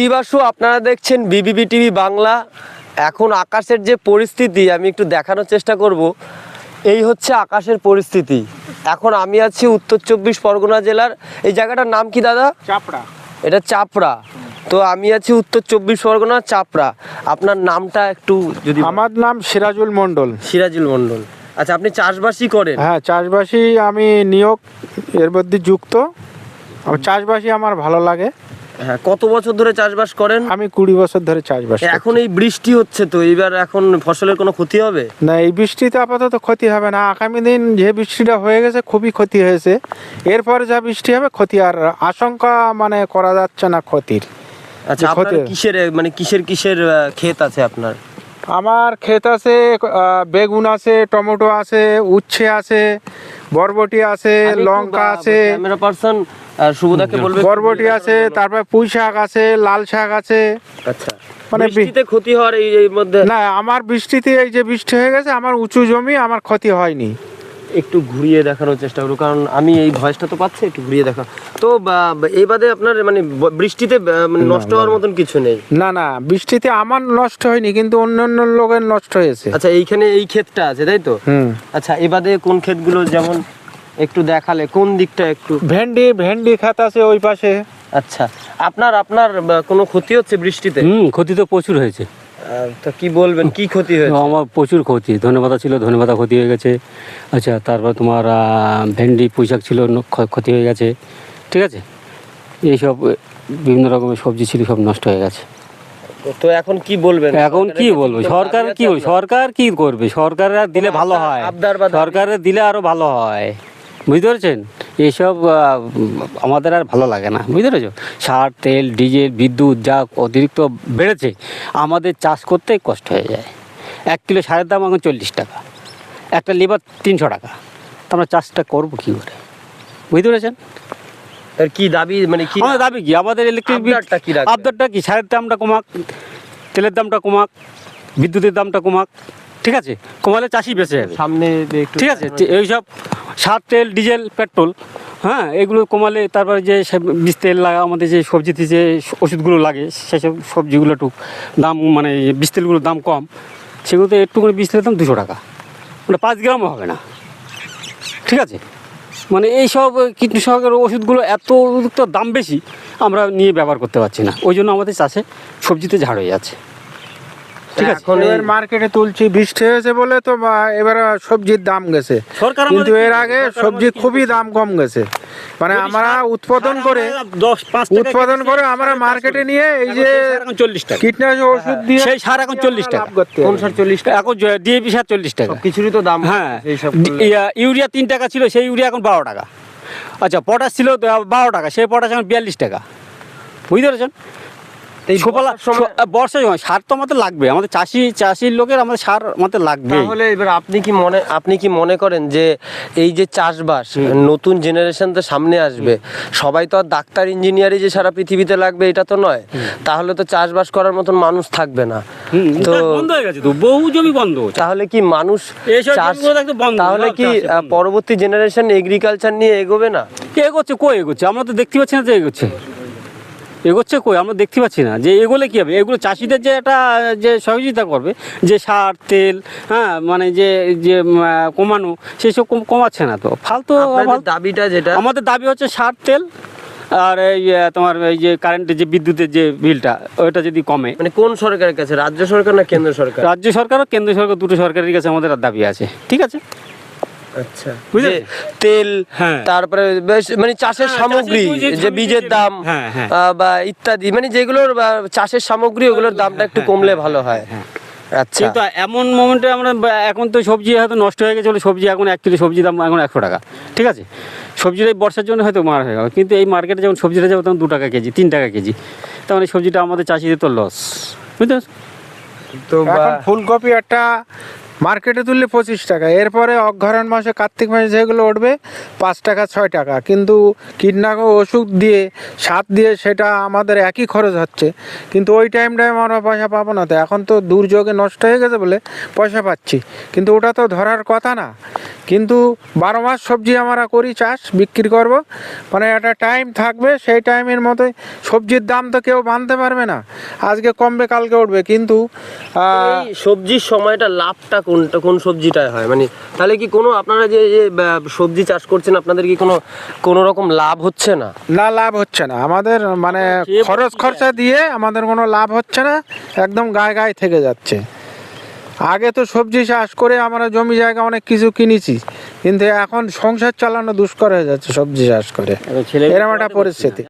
দিবাসু আপনারা দেখছেন BBB TV Bangla. এখন আকাশের যে পরিস্থিতি আমি একটু দেখানোর চেষ্টা করব। এই হচ্ছে আকাশের পরিস্থিতি। এখন আমি আছি উত্তর চব্বিশ পরগনা জেলার। এই জায়গাটার নাম কি দাদা? চাপড়া। এটা চাপড়া। তো আমি আছি উত্তর চব্বিশ পরগনা চাপড়া। আপনার নামটা একটু যদি আমার নাম সিরাজুল মণ্ডল। সিরাজুল মণ্ডল। আচ্ছা আপনি চাষবাসই করেন? হ্যাঁ চাষবাসী আমি নিয়োগ এর মধ্যে যুক্ত। আমার চাষবাসী আমার ভালো লাগে। হ্যাঁ কত বছর ধরে চাষবাস করেন? আমি কুড়ি বছর ধরে চাষবাস এখন এই বৃষ্টি হচ্ছে তো এবার এখন ফসলের কোনো ক্ষতি হবে? না এই বৃষ্টিতে আপাতত ক্ষতি হবে না। আগামী দিন যে বৃষ্টিটা হয়ে গেছে খুবই ক্ষতি হয়েছে। এরপরে যা বৃষ্টি হবে ক্ষতি আর আশঙ্কা মানে করা যাচ্ছে না ক্ষতির। আচ্ছা আপনার কিসের মানে কিসের কিসের ক্ষেত আছে আপনার? আমার ক্ষেত আছে বেগুন আছে টমেটো আছে উচ্ছে আছে বরবটি আছে লঙ্কা আছে। বলবে বরবটি আছে তারপর পুঁই শাক আছে লাল শাক আছে। আচ্ছা। মানে বৃষ্টিতে ক্ষতি হওয়ার এই মধ্যে না আমার বৃষ্টিতে এই যে বৃষ্টি হয়ে গেছে আমার উঁচু জমি আমার ক্ষতি হয়নি। একটু ঘুরিয়ে দেখানোর চেষ্টা করব কারণ আমি এই ভয়েসটা তো পাচ্ছি একটু ঘুরিয়ে দেখা। তো এই বাদে আপনার মানে বৃষ্টিতে মানে নষ্ট হওয়ার মতন কিছু নেই? না না বৃষ্টিতে আমার নষ্ট হয়নি কিন্তু অন্য অন্য লোকের নষ্ট হয়েছে। আচ্ছা এইখানে এই ক্ষেতটা আছে তাই তো? আচ্ছা এ বাদে কোন ক্ষেতগুলো যেমন একটু দেখালে কোন দিকটা একটু? ভেন্ডি ভেন্ডি খাত আছে ওই পাশে। আচ্ছা আপনার আপনার কোনো ক্ষতি হচ্ছে বৃষ্টিতে? হুম ক্ষতি তো প্রচুর হয়েছে। তা কি বলবেন কি ক্ষতি হয়েছে? আমার প্রচুর ক্ষতি। ধনেপাতা ছিল ধনেপাতা ক্ষতি হয়ে গেছে। আচ্ছা তারপর তোমার ভেন্ডি পুঁইশাক ছিল ক্ষতি হয়ে গেছে। ঠিক আছে? এইসব বিভিন্ন রকমের সবজি ছিল সব নষ্ট হয়ে গেছে। তো এখন কি বলবেন? এখন কি বলব? সরকার কি? সরকার কি করবে? সরকার দিলে ভালো হয়। সরকারের দিলে আরও ভালো হয়। বুঝতে পেরেছেন? এইসব আহ, আমাদের আর ভালো লাগে না বুঝতে পেরেছ? সার তেল ডিজেল বিদ্যুৎ যা অতিরিক্ত বেড়েছে আমাদের চাষ করতে কষ্ট হয়ে যায়। এক কিলো সারের দাম এখন চল্লিশ টাকা একটা লেবার তিনশো টাকা। তো আমরা চাষটা করব কী করে? বুঝতে পেরেছেন? কি দাবি মানে কি আমাদের দাবি কি? আমাদের ইলেকট্রিক আবদারটা কি? আবদারটা কি? সারের দামটা কমাক তেলের দামটা কমাক বিদ্যুতের দামটা কমাক ঠিক আছে? কমালে চাষি বেঁচে যাবে। সামনে ঠিক আছে? এইসব সার তেল, ডিজেল, পেট্রোল হ্যাঁ এগুলো কমালে তারপরে যে বীজ তেল লাগা, আমাদের যে সবজিতে যে ওষুধগুলো লাগে, সেসব সবজিগুলো একটু দাম মানে বীজ তেলগুলোর দাম কম, সেগুলোতে একটু করে বীজ তেলের দাম দুশো টাকা। মানে পাঁচ গ্রামও হবে না। ঠিক আছে? মানে এইসব কীটনাশকের ওষুধগুলো এত দাম বেশি, আমরা নিয়ে ব্যবহার করতে পারছি না। ওই জন্য আমাদের চাষে সবজিতে ঝাড় হয়ে যাচ্ছে। ঠিক আছে। এখন এই- মার্কেটে তুলছি বৃষ্টি হয়েছে বলে তো এবার সবজির দাম গেছে। কিন্তু এর আগে সবজি খুবই দাম কম গেছে। মানে আমরা সার- উৎপাদন করে আমরা দশ পাঁচ টাকা উৎপাদন করে আমরা মার্কেটে নিয়ে এই যে সেই সার এখন চল্লিশ টাকা। কীটনাশক ওষুধ দিয়ে সেই সার এখন চল্লিশ টাকা। কোন সার চল্লিশ টাকা? এখন ডিএপি সার চল্লিশ টাকা। কিছুরই তো দাম হ্যাঁ। ইউরিয়া তিন টাকা ছিল সেই ইউরিয়া এখন বারো টাকা। আচ্ছা পটাশ ছিল বারো টাকা সেই পটাশ এখন বিয়াল্লিশ টাকা। বুঝতে পেরেছেন? এই সুফলা বর্ষার সময়- সু- আহ, বর্ষার সময় সার তো আমাদের লাগবে। আমাদের চাষি চাষির লোকের আমাদের সার আমাদের লাগবে তাহলে এবার আপনি কি মনে আপনি কি মনে করেন যে এই যে চাষবাস নতুন জেনারেশন তো সামনে আসবে? সবাই তো আর ডাক্তার ইঞ্জিনিয়ারই যে সারা পৃথিবীতে লাগবে এটা তো নয়। তাহলে তো চাষবাস করার মতন মানুষ থাকবে না। তো বন্ধ হয়ে গেছে তো বহু জমি বন্ধ তাহলে কি মানুষ তাহলে কি। পরবর্তী জেনারেশন এগ্রিকালচার নিয়ে এগোবে না? কে এগোচ্ছে কই এগোচ্ছে? আমরা তো দেখতে পাচ্ছি না যে এগোচ্ছে। এগোচ্ছে কই? আমরা দেখতে পাচ্ছি না। যে এগোলে কী হবে? এগুলো চাষিদের যে একটা যে সহযোগিতা করবে যে সার তেল হ্যাঁ মানে যে যে কমানো সেসব কম- কমাচ্ছে না তো। ফালতু দাবিটা যেটা? আমাদের দাবি হচ্ছে সার তেল আর এই তোমার এই যে কারেন্টের যে বিদ্যুতের যে বিলটা ওইটা যদি কমে। মানে কোন সরকারের কাছে? রাজ্য সরকার না কেন্দ্র সরকার? রাজ্য সরকার ও কেন্দ্র সরকার দুটো সরকারের কাছে আমাদের দাবি আছে। ঠিক আছে? আচ্ছা। তেল হ্যাঁ। তারপরে বেশ মানে চাষের হ্যাঁ, সামগ্রী যে বীজের দাম হ্যাঁ, হ্যাঁ। বা ইত্যাদি মানে যেগুলোর চাষের সামগ্রী ওগুলোর দামটা একটু কমলে ভালো হয়। আচ্ছা। কিন্তু এমন মোমেন্টে আমরা এখন তো সবজি হয়তো নষ্ট হয়ে গেছে সবজি এখন এক কিলো সবজি দাম এখন একশো টাকা ঠিক আছে? সবজির এই বর্ষার জন্য হয়তো মার হয়ে গেল কিন্তু এই মার্কেটে যখন সবজিটা যাবে তখন দু টাকা কেজি তিন টাকা কেজি তখন এই সবজিটা আমাদের চাষিদের তো লস বুঝতে পারছ তো বা- ফুলকপি একটা মার্কেটে তুললে পঁচিশ টাকা। এরপরে অঘ্রাণ মাসে কার্তিক মাসে যেগুলো উঠবে, পাঁচ টাকা, ছয় টাকা। কিন্তু কীটনাশক ওষুধ দিয়ে, সার দিয়ে সেটা আমাদের একই খরচ হচ্ছে। কিন্তু ওই টাইমটায় আমরা পয়সা পাবো না তো। এখন তো দুর্যোগে নষ্ট হয়ে গেছে বলে পয়সা পাচ্ছি। কিন্তু ওটা তো ধরার কথা না। কিন্তু বারো মাস সবজি আমরা করি চাষ, বিক্রি করব। মানে একটা টাইম থাকবে, সেই টাইমের মতোই সবজির দাম তো কেউ মানতে পারবে না। আজকে কমবে, কালকে উঠবে। কিন্তু সবজির সময়টা লাভটা কোনটা কোন সবজিটায় হয়? মানে তাহলে কি কোনো আপনারা যে যে সবজি চাষ করছেন আপনাদের কি কোনো কোনো রকম লাভ হচ্ছে না? না লাভ হচ্ছে না। আমাদের মানে খরচ খরচা দিয়ে আমাদের কোনো লাভ হচ্ছে না একদম গায়ে গায়ে থেকে যাচ্ছে। আগে তো সবজি চাষ করে আমরা জমি জায়গা অনেক কিছু কিনেছি কিন্তু এখন সংসার চালানো দুষ্কর হয়ে যাচ্ছে সবজি চাষ করে। এরকম একটা পরিস্থিতি।